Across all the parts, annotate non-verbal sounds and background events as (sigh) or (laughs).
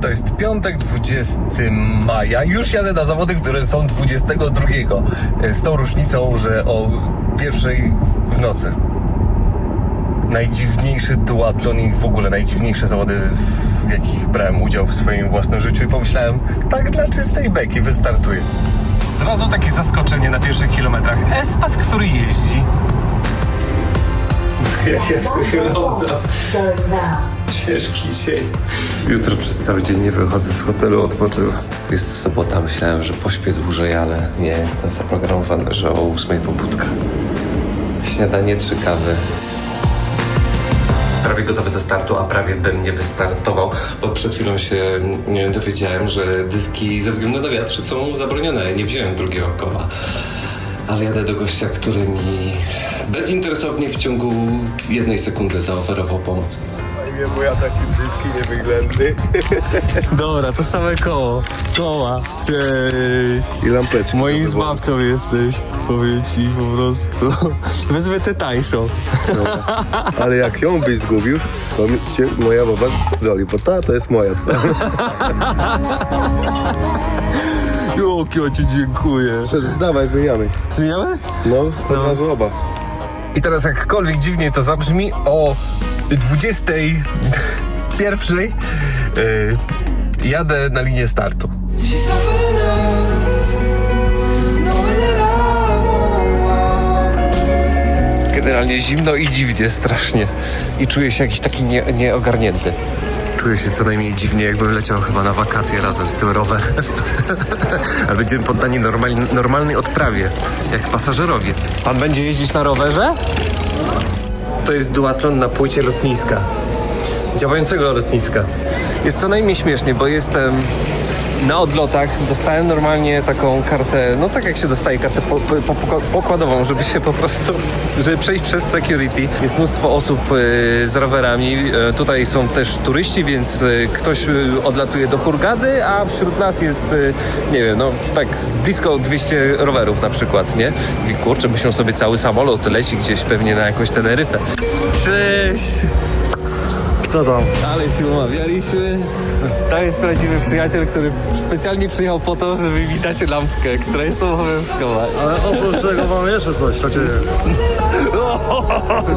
To jest piątek, 20 maja. Już jadę na zawody, które są 22. E, Z tą różnicą, że o pierwszej w nocy. Najdziwniejszy duatlon i w ogóle najdziwniejsze zawody, w jakich brałem udział w swoim własnym życiu i pomyślałem, tak dla czystej beki wystartuję. Od razu takie zaskoczenie na pierwszych kilometrach. Espas, który jeździ. Jak (laughs) ja wyglądam. Ciężki dzień. Jutro przez cały dzień nie wychodzę z hotelu, odpoczywam. Jest sobota, myślałem, że pośpię dłużej, ale nie, jestem zaprogramowany, że o 8 pobudka. Śniadanie, trzy kawy. Prawie gotowy do startu, a prawie bym nie wystartował, bo przed chwilą się nie, dowiedziałem, że dyski ze względu na wiatr są zabronione. Nie wziąłem drugiego koła. Ale jadę do gościa, który mi bezinteresownie w ciągu jednej sekundy zaoferował pomoc. Nie bo ja taki brzydki, niewyględny. (laughs) Dobra, to same koło. Koła. Cześć. I lampeczki. Moim to było. zbawcą jesteś. Powiem ci po prostu. (laughs) Wezmę tę tańszą. Ale jak ją byś zgubił, to mi cię moja baba doli, bo ta to jest moja. (laughs) Jakie ci dziękuję. Przecież dawaj, zmieniamy. Zmieniamy? No, razu oba. I teraz jakkolwiek dziwnie to zabrzmi, o 21 yy, jadę na linię startu. Generalnie zimno i dziwnie strasznie. I czuję się jakiś taki nie, nieogarnięty. Czuję się co najmniej dziwnie, jakbym leciał chyba na wakacje razem z tym rowerem. (laughs) Ale będziemy poddani normal, normalnej odprawie, jak pasażerowie. Pan będzie jeździć na rowerze? To jest duatron na płycie lotniska. Działającego lotniska. Jest co najmniej śmiesznie, bo jestem na odlotach. Dostałem normalnie taką kartę, no tak jak się dostaje kartę po, po, po, pokładową, żeby się po prostu, żeby przejść przez security. Jest mnóstwo osób y, z rowerami. Y, tutaj są też turyści, więc y, ktoś odlatuje do Hurgady, a wśród nas jest, nie wiem, no tak blisko 200 rowerów na przykład, nie? I kurczę, myślą sobie cały samolot leci gdzieś pewnie na jakąś Teneryfę. Cześć! Co tam? Ale się umawialiśmy. To jest prawdziwy przyjaciel, który specjalnie przyjechał po to, żeby mi dać lampkę, która jest obowiązkowa. Ale oprócz tego mam jeszcze coś dla ciebie. (laughs)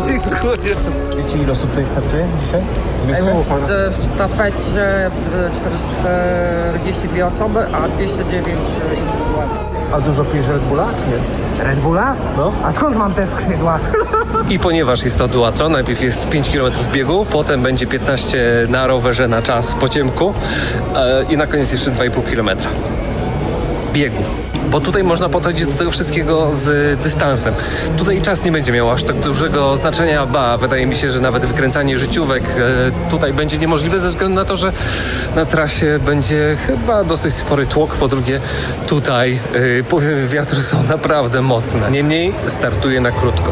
Dziękuję. Wiecie ile osób tutaj startuje dzisiaj? Wiecie? W tafecie e, 42 osoby, a 209 indywidualnie. A dużo pijesz Red Bulla, nie? Red Bulla? No. A skąd mam te skrzydła? I ponieważ jest to duatron, najpierw jest 5 km biegu, potem będzie 15 na rowerze na czas po ciemku e, i na koniec jeszcze 2,5 km biegu. Bo tutaj można podchodzić do tego wszystkiego z dystansem. Tutaj czas nie będzie miał aż tak dużego znaczenia, ba, wydaje mi się, że nawet wykręcanie życiówek e, tutaj będzie niemożliwe ze względu na to, że na trasie będzie chyba dosyć spory tłok. Po drugie, tutaj e, wiatru są naprawdę mocne. Niemniej startuję na krótko.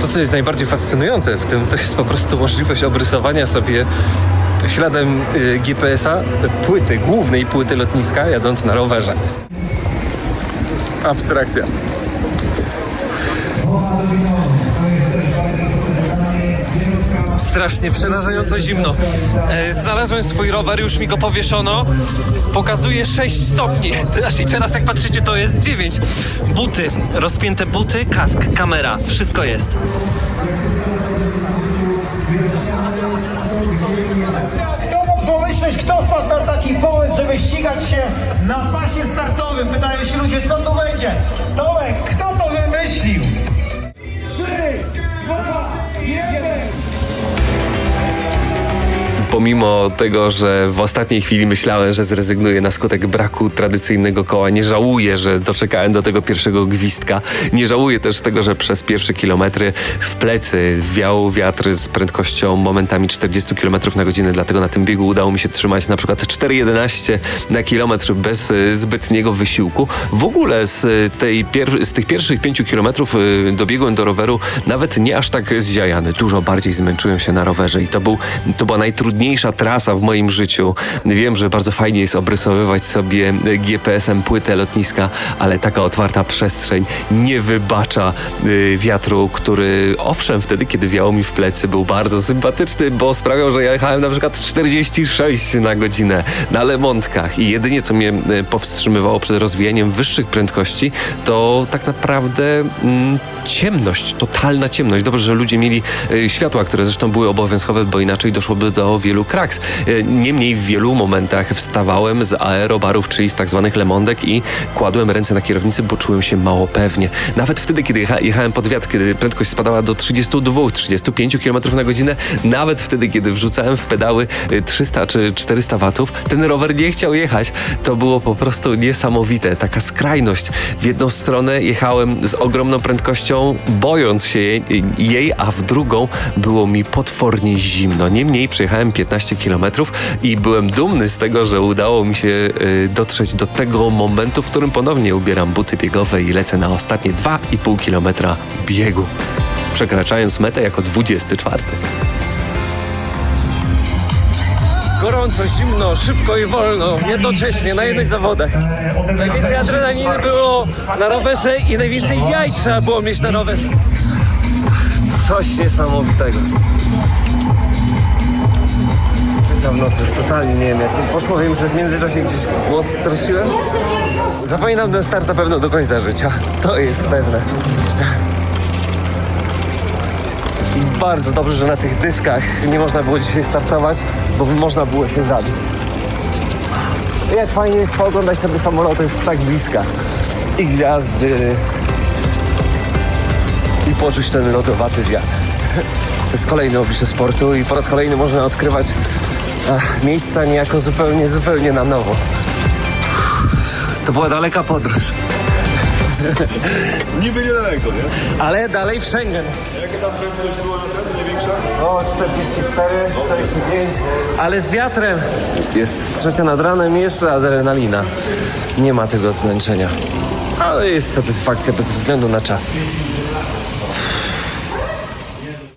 To, co jest najbardziej fascynujące w tym, to jest po prostu możliwość obrysowania sobie śladem y, GPS-a płyty, głównej płyty lotniska, jadąc na rowerze. Abstrakcja. Strasznie przerażająco zimno. E, znalazłem swój rower, już mi go powieszono. Pokazuje 6 stopni. (laughs) Znaczy teraz jak patrzycie to jest 9. Buty, rozpięte buty, kask, kamera, wszystko jest. Kto wpadł taki pomysł, żeby ścigać się na pasie startowym? Pytają się ludzie, co tu będzie? Tomek, kto to wymyślił? Trzy, dwa, Pomimo tego, że w ostatniej chwili myślałem, że zrezygnuję na skutek braku tradycyjnego koła, nie żałuję, że doczekałem do tego pierwszego gwizdka. Nie żałuję też tego, że przez pierwsze kilometry w plecy wiał wiatr z prędkością momentami 40 km na godzinę, dlatego na tym biegu udało mi się trzymać na przykład 4,11 na kilometr bez y, zbytniego wysiłku. W ogóle z, y, tej z tych pierwszych 5 kilometrów y, dobiegłem do roweru nawet nie aż tak zziajany. Dużo bardziej zmęczyłem się na rowerze i to, był, to była najtrudniejsza najtrudniejsza trasa w moim życiu. Wiem, że bardzo fajnie jest obrysowywać sobie GPS-em płytę lotniska, ale taka otwarta przestrzeń nie wybacza y, wiatru, który owszem, wtedy, kiedy wiało mi w plecy, był bardzo sympatyczny, bo sprawiał, że ja jechałem na przykład 46 na godzinę na lemontkach i jedynie, co mnie y, powstrzymywało przed rozwijaniem wyższych prędkości, to tak naprawdę mm, ciemność, totalna ciemność. Dobrze, że ludzie mieli y, światła, które zresztą były obowiązkowe, bo inaczej doszłoby do wielu kraks. Y, Niemniej w wielu momentach wstawałem z aerobarów, czyli z tak zwanych lemondek i kładłem ręce na kierownicy, bo czułem się mało pewnie. Nawet wtedy, kiedy jecha- jechałem pod wiatr, kiedy prędkość spadała do 32-35 km na godzinę, nawet wtedy, kiedy wrzucałem w pedały y, 300 czy 400 watów, ten rower nie chciał jechać. To było po prostu niesamowite. Taka skrajność. W jedną stronę jechałem z ogromną prędkością, bojąc się jej, jej, a w drugą było mi potwornie zimno. Niemniej przejechałem 15 km i byłem dumny z tego, że udało mi się y, dotrzeć do tego momentu, w którym ponownie ubieram buty biegowe i lecę na ostatnie 2,5 km biegu, przekraczając metę jako 24. Gorąco, zimno, szybko i wolno, jednocześnie na jednych zawodach. Najwięcej adrenaliny było na rowerze i najwięcej jaj trzeba było mieć na rowerze. Coś niesamowitego. W nocy, totalnie nie wiem jak to poszło. Wiem, że w międzyczasie gdzieś głos straciłem. Zapamiętam ten start na pewno do końca życia. To jest pewne. I bardzo dobrze, że na tych dyskach nie można było dzisiaj startować, bo można było się zabić. Jak fajnie jest pooglądać sobie samoloty z tak bliska. I gwiazdy. I poczuć ten lodowaty wiatr. To jest kolejny oblicze sportu i po raz kolejny można odkrywać ach, miejsca niejako zupełnie, zupełnie na nowo. To była daleka podróż, (laughs) Niby niedaleko, nie? ale dalej w Schengen. Jaka tam prędkość była na ten największa? O, 44, 45, ale z wiatrem. Jest trzecia nad ranem i jeszcze adrenalina. Nie ma tego zmęczenia. Ale jest satysfakcja bez względu na czas.